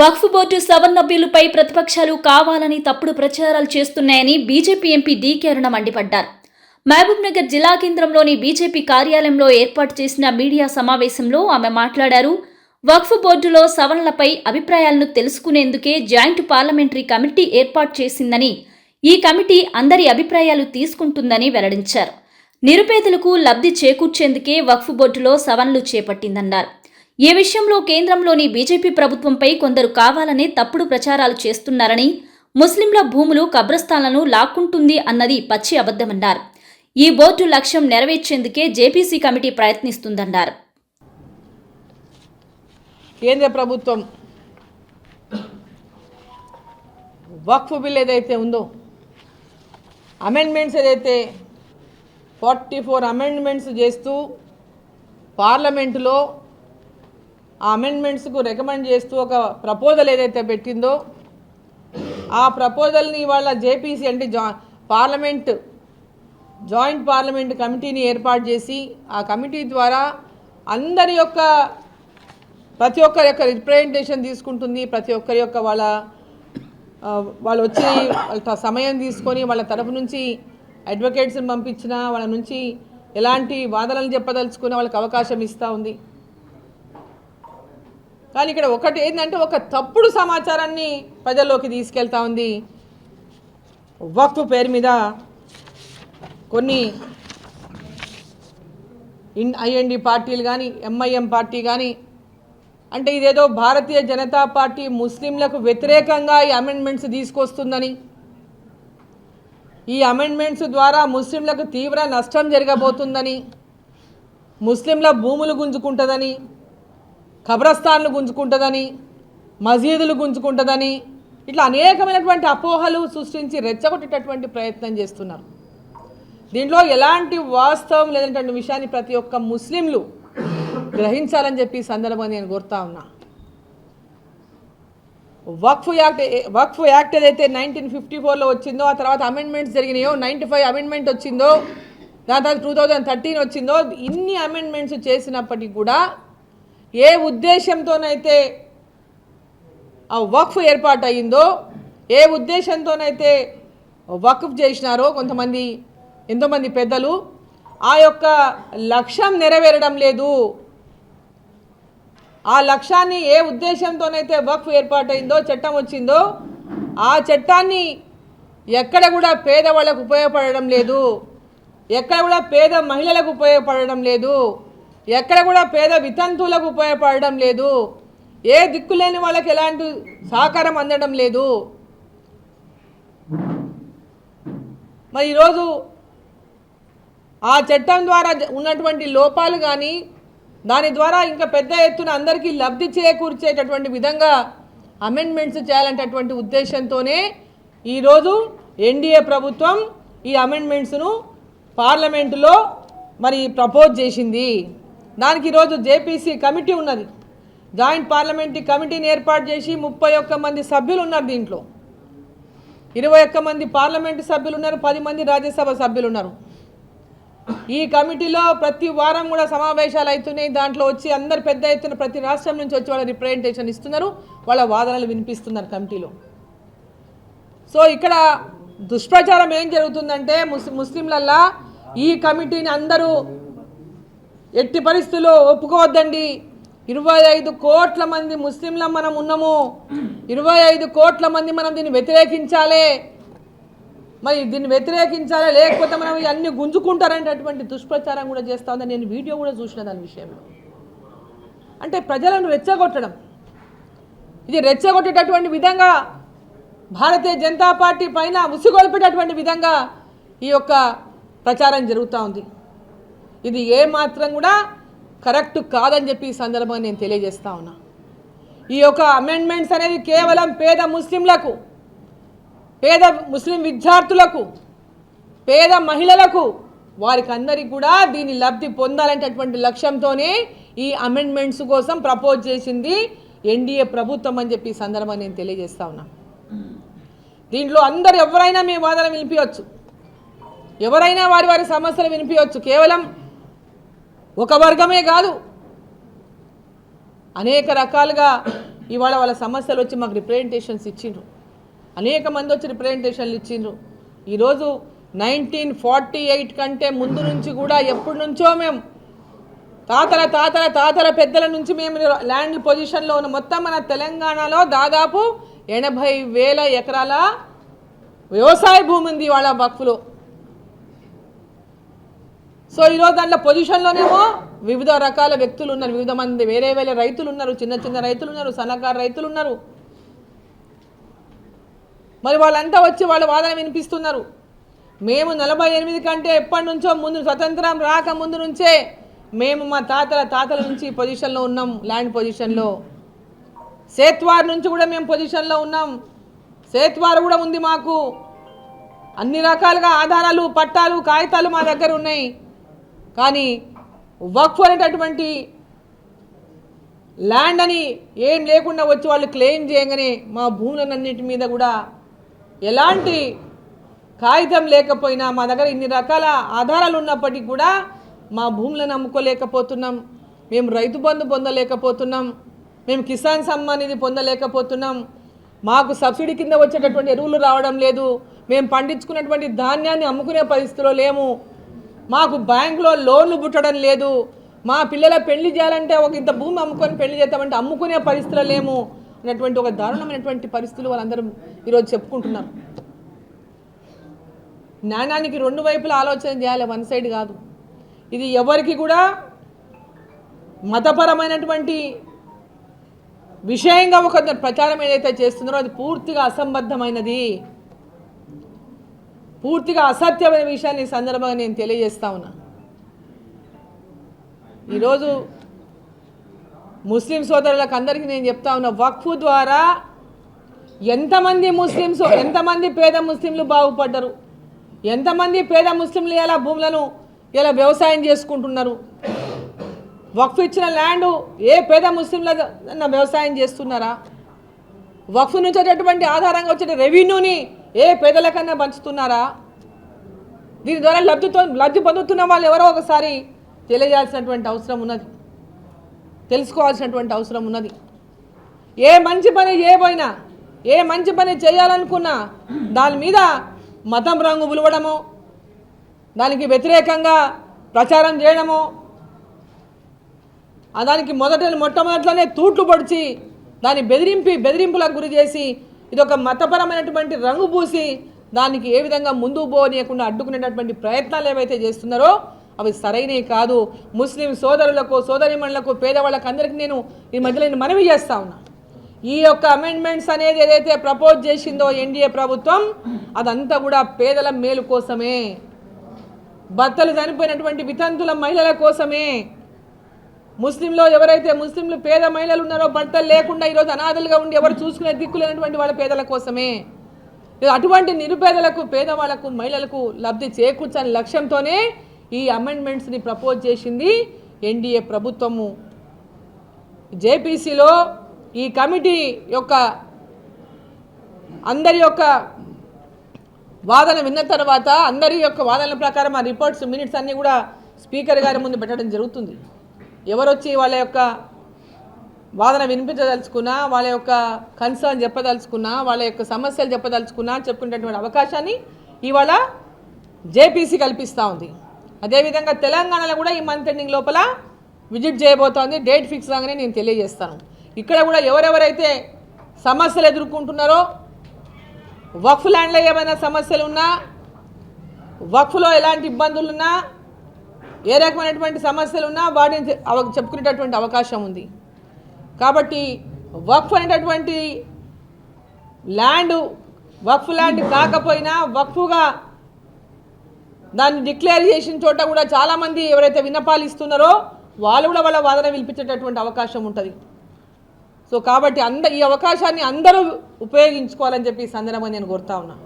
వక్ఫ్ board సవన్నభ్యులపై ప్రతిపక్షాలు కావాలని తప్పుడు ప్రచారాలు చేస్తున్నాయని బీజేపీ ఎంపీ డీకే అరుణ మండిపడ్డారు. మహబూబ్నగర్ జిల్లా కేంద్రంలోని బీజేపీ కార్యాలయంలో ఏర్పాటు చేసిన మీడియా సమావేశంలో ఆమె మాట్లాడారు. వక్ఫ్ బోర్డులో సవరణలపై అభిప్రాయాలను తెలుసుకునేందుకే జాయింట్ పార్లమెంటరీ కమిటీ ఏర్పాటు చేసిందని ఈ కమిటీ అందరి అభిప్రాయాలు తీసుకుంటుందని వెల్లడించారు. నిరుపేదలకు లబ్ధి చేకూర్చేందుకే వక్ఫ్ బోర్డులో సవరణలు చేపట్టిందన్నారు. ఈ విషయంలో కేంద్రంలోని బీజేపీ ప్రభుత్వంపై కొందరు కావాలనే తప్పుడు ప్రచారాలు చేస్తున్నారని ముస్లింల భూములు కబ్రస్థాన్లను లాక్కుంటుంది అన్నది పచ్చి అబద్ధమన్నారు. ఈ బోర్డు లక్ష్యం నెరవేర్చేందుకే జేపీసీ కమిటీ ప్రయత్నిస్తుందన్నారు. కేంద్ర ప్రభుత్వం వక్ఫ్ బిల్ ఏదైతే ఉందో అమెండ్మెంట్స్ ఏదైతే ఫార్టీ ఫోర్ అమెండ్మెంట్స్ చేస్తూ పార్లమెంటులో ఆ అమెండ్మెంట్స్కు రికమెండ్ చేస్తూ ఒక ప్రపోజల్ ఏదైతే పెట్టిందో ఆ ప్రపోజల్ని ఇవాళ జేపీసీ అంటే జా పార్లమెంట్ జాయింట్ పార్లమెంట్ కమిటీని ఏర్పాటు చేసి ఆ కమిటీ ద్వారా అందరి యొక్క ప్రతి ఒక్కరి యొక్క రిప్రజెంటేషన్ తీసుకుంటుంది ప్రతి ఒక్కరి యొక్క వాళ్ళ వాళ్ళు వచ్చి వాళ్ళ సమయం తీసుకొని వాళ్ళ తరపు నుంచి అడ్వకేట్స్ని పంపించిన వాళ్ళ నుంచి ఎలాంటి వాదనలు చెప్పదలుచుకున్న వాళ్ళకి అవకాశం ఇస్తూ ఉంది. కానీ ఇక్కడ ఒకటి ఏంటంటే ఒక తప్పుడు సమాచారాన్ని ప్రజల్లోకి తీసుకెళ్తా ఉంది. వక్ఫ్ పేరు మీద కొన్ని ఇన్ ఐఎన్డి పార్టీలు కానీ ఎంఐఎం పార్టీ కానీ అంటే ఇదేదో భారతీయ జనతా పార్టీ ముస్లింలకు వ్యతిరేకంగా ఈ అమెండ్మెంట్స్ తీసుకొస్తుందని. ఈ అమెండ్మెంట్స్ ద్వారా ముస్లింలకు తీవ్ర నష్టం జరగబోతుందని ముస్లింల భూములు గుంజుకుంటుందని ఖబరస్థాన్లు గుంజుకుంటుందని మసీదులు గుంజుకుంటుందని ఇట్లా అనేకమైనటువంటి అపోహలు సృష్టించి రెచ్చగొట్టేటటువంటి ప్రయత్నం చేస్తున్నారు. దీంట్లో ఎలాంటి వాస్తవం లేదంటే విషయాన్ని ప్రతి ఒక్క ముస్లింలు గ్రహించాలని చెప్పి సందర్భంగా నేను కోరుతా ఉన్నా. వక్ఫ్ యాక్ట్ వక్ఫ్ యాక్ట్ ఏదైతే నైన్టీన్ ఫిఫ్టీ ఫోర్లో వచ్చిందో ఆ తర్వాత అమెండ్మెంట్స్ జరిగినాయో నైంటీ ఫైవ్ అమెండ్మెంట్ వచ్చిందో దాని తర్వాత టూ థౌజండ్ థర్టీన్ వచ్చిందో ఇన్ని అమెండ్మెంట్స్ చేసినప్పటికీ కూడా ఏ ఉద్దేశంతోనైతే ఆ వక్ఫ్ ఏర్పాటు అయ్యిందో ఏ ఉద్దేశంతోనైతే వక్ఫ్ చేసినారో కొంతమంది ఎంతోమంది పెద్దలు ఆ యొక్క లక్ష్యం నెరవేరడం లేదు. ఆ లక్ష్యాన్ని ఏ ఉద్దేశంతోనైతే వక్ఫ్ ఏర్పాటైందో చట్టం వచ్చిందో ఆ చట్టాన్ని ఎక్కడ కూడా పేదవాళ్ళకు ఉపయోగపడడం లేదు. ఎక్కడ కూడా పేద మహిళలకు ఉపయోగపడడం లేదు. ఎక్కడ కూడా పేద వితంతువులకు ఉపయోగపడడం లేదు. ఏ దిక్కులేని వాళ్ళకి ఎలాంటి సహకారం అందడం లేదు. మరి ఈరోజు ఆ చట్టం ద్వారా ఉన్నటువంటి లోపాలు కానీ దాని ద్వారా ఇంకా పెద్ద ఎత్తున అందరికీ లబ్ధి చేకూర్చేటటువంటి విధంగా అమెండ్మెంట్స్ చేయాలనేటటువంటి ఉద్దేశంతోనే ఈరోజు ఎన్డీఏ ప్రభుత్వం ఈ అమెండ్మెంట్స్ను పార్లమెంటులో మరి ప్రపోజ్ చేసింది. దానికి ఈరోజు జేపీసీ కమిటీ ఉన్నది. జాయింట్ పార్లమెంటరీ కమిటీని ఏర్పాటు చేసి ముప్పై ఒక్క మంది సభ్యులు ఉన్నారు దీంట్లో. ఇరవై ఒక్క మంది పార్లమెంటు సభ్యులు ఉన్నారు పది మంది రాజ్యసభ సభ్యులు ఉన్నారు. ఈ కమిటీలో ప్రతి వారం కూడా సమావేశాలు అవుతున్నాయి. దాంట్లో వచ్చి అందరు పెద్ద ఎత్తున ప్రతి రాష్ట్రం నుంచి వచ్చి వాళ్ళ రిప్రజెంటేషన్ ఇస్తున్నారు. వాళ్ళ వాదనలు వినిపిస్తున్నారు కమిటీలో. సో ఇక్కడ దుష్ప్రచారం ఏం జరుగుతుందంటే ముస్ ముస్లింలల్లా ఈ కమిటీని అందరూ ఎట్టి పరిస్థితుల్లో ఒప్పుకోవద్దండి. ఇరవై ఐదు కోట్ల మంది ముస్లింల మనం ఉన్నాము. ఇరవై ఐదు కోట్ల మంది మనం దీన్ని వ్యతిరేకించాలి. మరి దీన్ని వ్యతిరేకించాలి లేకపోతే మనం ఇవన్నీ గుంజుకుంటారనేటటువంటి దుష్ప్రచారం కూడా చేస్తా ఉందని నేను వీడియో కూడా చూసిన దాని విషయంలో. అంటే ప్రజలను రెచ్చగొట్టడం. ఇది రెచ్చగొట్టేటటువంటి విధంగా భారతీయ జనతా పార్టీ పైన ఉసిగొల్పేటటువంటి విధంగా ఈ యొక్క ప్రచారం జరుగుతూ ఉంది. ఇది ఏ మాత్రం కూడా కరెక్ట్ కాదని చెప్పి ఈ సందర్భంగా నేను తెలియజేస్తా ఉన్నా. ఈ యొక్క అమెండ్మెంట్స్ అనేది కేవలం పేద ముస్లింలకు పేద ముస్లిం విద్యార్థులకు పేద మహిళలకు వారికి అందరికీ కూడా దీని లబ్ధి పొందాలనేటటువంటి లక్ష్యంతోనే ఈ అమెండ్మెంట్స్ కోసం ప్రపోజ్ చేసింది ఎన్డీఏ ప్రభుత్వం అని చెప్పి ఈ సందర్భంగా నేను తెలియజేస్తా ఉన్నా. దీంట్లో అందరు ఎవరైనా మీ వాదన వినిపించవచ్చు ఎవరైనా వారి వారి సమస్యలు వినిపించవచ్చు కేవలం ఒక వర్గమే కాదు. అనేక రకాలుగా ఇవాళ వాళ్ళ సమస్యలు వచ్చి మాకు రిప్రజెంటేషన్స్ ఇచ్చిండ్రు. అనేక మంది వచ్చి రిప్రజెంటేషన్లు ఇచ్చిండ్రు. ఈరోజు నైన్టీన్ ఫార్టీ ఎయిట్ కంటే ముందు నుంచి కూడా ఎప్పటి నుంచో మేము తాతల తాతల తాతల పెద్దల నుంచి మేము ల్యాండ్ పొజిషన్లో ఉన్న. మొత్తం మన తెలంగాణలో దాదాపు ఎనభై వేల ఎకరాల వ్యవసాయ భూమి ఉంది వాళ్ళ వక్ఫ్లో. సో ఈరోజు దాంట్లో పొజిషన్లోనేమో వివిధ రకాల వ్యక్తులు ఉన్నారు. వివిధ మంది వేరే వేరే రైతులు ఉన్నారు. చిన్న చిన్న రైతులు ఉన్నారు. సన్నకారు రైతులు ఉన్నారు. మరి వాళ్ళంతా వచ్చి వాళ్ళ వాదన వినిపిస్తున్నారు. మేము నలభై ఎనిమిది కంటే ఎప్పటి నుంచో ముందు స్వతంత్రం రాక ముందు నుంచే మేము మా తాతల తాతల నుంచి పొజిషన్లో ఉన్నాం. ల్యాండ్ పొజిషన్లో సేత్వార్ నుంచి కూడా మేము పొజిషన్లో ఉన్నాం. సేత్వార్ కూడా ఉంది మాకు. అన్ని రకాలుగా ఆధారాలు పట్టాలు కాగితాలు మా దగ్గర ఉన్నాయి. కానీ వక్ఫ్ అనేటటువంటి ల్యాండ్ అని ఏం లేకుండా వచ్చి వాళ్ళు క్లెయిమ్ చేయగానే మా భూములన్నిటి మీద కూడా ఎలాంటి కాగితం లేకపోయినా మా దగ్గర ఇన్ని రకాల ఆధారాలు ఉన్నప్పటికీ కూడా మా భూములను అమ్ముకోలేకపోతున్నాం మేము రైతు బంధు పొందలేకపోతున్నాం. మేము కిసాన్ సమ్మాన్ ఇది పొందలేకపోతున్నాం. మాకు సబ్సిడీ కింద వచ్చేటటువంటి ఎరువులు రావడం లేదు. మేము పండించుకున్నటువంటి ధాన్యాన్ని అమ్ముకునే పరిస్థితిలో లేము. మాకు బ్యాంకులో లోన్లు పుట్టడం లేదు. మా పిల్లల పెళ్ళి చేయాలంటే ఒక ఇంత భూమి అమ్ముకొని పెళ్ళి చేద్దామంటే అమ్ముకునే పరిస్థితులు లేము అనేటువంటి ఒక దారుణమైనటువంటి పరిస్థితులు వాళ్ళందరూ ఈరోజు చెప్పుకుంటున్నారు. జ్ఞానానికి రెండు వైపులా ఆలోచన చేయాలి వన్ సైడ్ కాదు. ఇది ఎవరికి కూడా మతపరమైనటువంటి విషయంగా ఒక ప్రచారం ఏదైతే చేస్తున్నారో అది పూర్తిగా అసంబద్ధమైనది. పూర్తిగా అసత్యమైన విషయాన్ని ఈ సందర్భంగా నేను తెలియజేస్తా ఉన్నా. ఈరోజు ముస్లిం సోదరులకు అందరికీ నేను చెప్తా ఉన్నా వక్ఫ్ ద్వారా ఎంతమంది ముస్లిమ్స్ ఎంతమంది పేద ముస్లింలు బాగుపడ్డరు? ఎంతమంది పేద ముస్లింలు ఎలా భూములను ఇలా వ్యవసాయం చేసుకుంటున్నారు? వక్ఫ్ ఇచ్చిన ల్యాండ్ ఏ పేద ముస్లింల వ్యవసాయం చేస్తున్నారా? వక్ఫ్ నుంచి వచ్చేటటువంటి ఆధారంగా వచ్చే రెవెన్యూని ఏ పేదలకన్నా పంచుతున్నారా? దీని ద్వారా లబ్ధితో లబ్ధి పొందుతున్న వాళ్ళు ఎవరో ఒకసారి తెలియజేయాల్సినటువంటి అవసరం ఉన్నది. తెలుసుకోవాల్సినటువంటి అవసరం ఉన్నది. ఏ మంచి పని చేయబోయినా ఏ మంచి పని చేయాలనుకున్నా దాని మీద మతం రంగు ఉలవడము దానికి వ్యతిరేకంగా ప్రచారం చేయడము దానికి మొదట మొట్టమొదట్లోనే తూట్లు పొడిచి దాన్ని బెదిరింపి బెదిరింపులకు గురి చేసి ఇది ఒక మతపరమైనటువంటి రంగు పూసి దానికి ఏ విధంగా ముందు పోనీయకుండా అడ్డుకునేటటువంటి ప్రయత్నాలు ఏవైతే చేస్తున్నారో అవి సరైనవి కాదు. ముస్లిం సోదరులకు సోదరిమణులకు పేదవాళ్ళకు అందరికీ నేను ఈ మధ్యలో నేను మనవి చేస్తా ఉన్నా. ఈ యొక్క అమెండ్మెంట్స్ అనేది ఏదైతే ప్రపోజ్ చేసిందో ఎన్డీఏ ప్రభుత్వం అదంతా కూడా పేదల మేలు కోసమే. భర్తలు చనిపోయినటువంటి వితంతుల మహిళల కోసమే. ముస్లింలో ఎవరైతే ముస్లింలు పేద మహిళలు ఉన్నారో భర్తలు లేకుండా ఈరోజు అనాథలుగా ఉండి ఎవరు చూసుకునే దిక్కు లేనటువంటి వాళ్ళ పేదల కోసమే. అటువంటి నిరుపేదలకు పేదవాళ్ళకు మహిళలకు లబ్ధి చేకూర్చని లక్ష్యంతోనే ఈ అమెండ్మెంట్స్ని ప్రపోజ్ చేసింది ఎన్డీఏ ప్రభుత్వము. జేపీసీలో ఈ కమిటీ యొక్క అందరి యొక్క వాదన విన్న తర్వాత అందరి యొక్క వాదనల ప్రకారం ఆ రిపోర్ట్స్ మినిట్స్ అన్నీ కూడా స్పీకర్ గారి ముందు పెట్టడం జరుగుతుంది. ఎవరొచ్చి వాళ్ళ యొక్క వాదన వినిపించదలుచుకున్నా వాళ్ళ యొక్క కన్సర్న్ చెప్పదలుచుకున్నా వాళ్ళ యొక్క సమస్యలు చెప్పదలుచుకున్నా చెప్పుకునేటువంటి అవకాశాన్ని ఇవాళ జేపీసీ కల్పిస్తూ ఉంది. అదేవిధంగా తెలంగాణలో కూడా ఈ మంత్ ఎండింగ్ లోపల విజిట్ చేయబోతోంది. డేట్ ఫిక్స్ కాగానే నేను తెలియజేస్తాను. ఇక్కడ కూడా ఎవరెవరైతే సమస్యలు ఎదుర్కొంటున్నారో వక్ఫ్ ల్యాండ్లో ఏమైనా సమస్యలు ఉన్నా వక్ఫ్లో ఎలాంటి ఇబ్బందులు ఉన్నా ఏ రకమైనటువంటి సమస్యలు ఉన్నా వాటిని చెప్పుకునేటటువంటి అవకాశం ఉంది. కాబట్టి వక్ఫ్ అనేటటువంటి ల్యాండ్ వక్ఫ్ ల్యాండ్ కాకపోయినా వక్ఫ్గా దాన్ని డిక్లేర్ చేసిన చోట కూడా చాలామంది ఎవరైతే విన్నపాలు ఇస్తున్నారో వాళ్ళు కూడా వాళ్ళ వాదన వినిపించేటటువంటి అవకాశం ఉంటుంది. సో కాబట్టి అంద ఈ అవకాశాన్ని అందరూ ఉపయోగించుకోవాలని చెప్పి సందనమని సందర్భంగా నేను కోరుతా ఉన్నా.